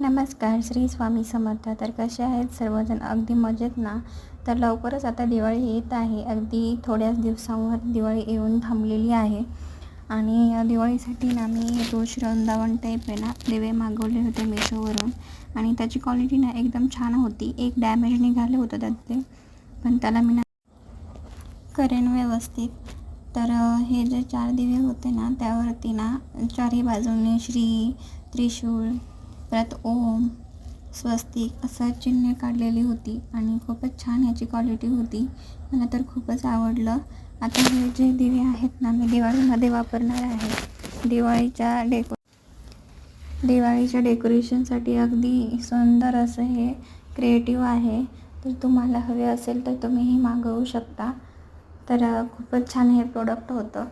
नमस्कार श्री स्वामी समर्थ. तर कसे आहेत सर्वजण? अगदी मजेत ना? तर लवकरच आता दिवाळी येत आहे. अगदी थोड्याच दिवसांवर दिवाळी येऊन थांबलेली आहे. आणि दिवाळीसाठी ना मी तुळशी वृंदावन टाईप आहे ना दिवे मागवले होते मेशोवरून आणि त्याची क्वालिटी ना एकदम छान होती. एक डॅमेज निघालं होतं त्यातले. पण त्याला मी ना करेन व्यवस्थित. तर हे जे चार दिवे होते ना त्यावरती ना चारही बाजूने श्री त्रिशूळ परत ओम स्वस्तिक असं चिन्हे काढलेली होती आणि खूपच छान याची क्वालिटी होती. मला तर खूपच आवडलं. आता हे जे दिवे आहेत ना मी दिवाळीमध्ये वापरणार आहे. दिवाळीच्या डेको दिवाळीच्या डेकोरेशनसाठी अगदी सुंदर असं हे क्रिएटिव्ह आहे. तर तुम्हाला हवे असेल तर तुम्हीही मागवू शकता. तर खूपच छान हे प्रोडक्ट होतं.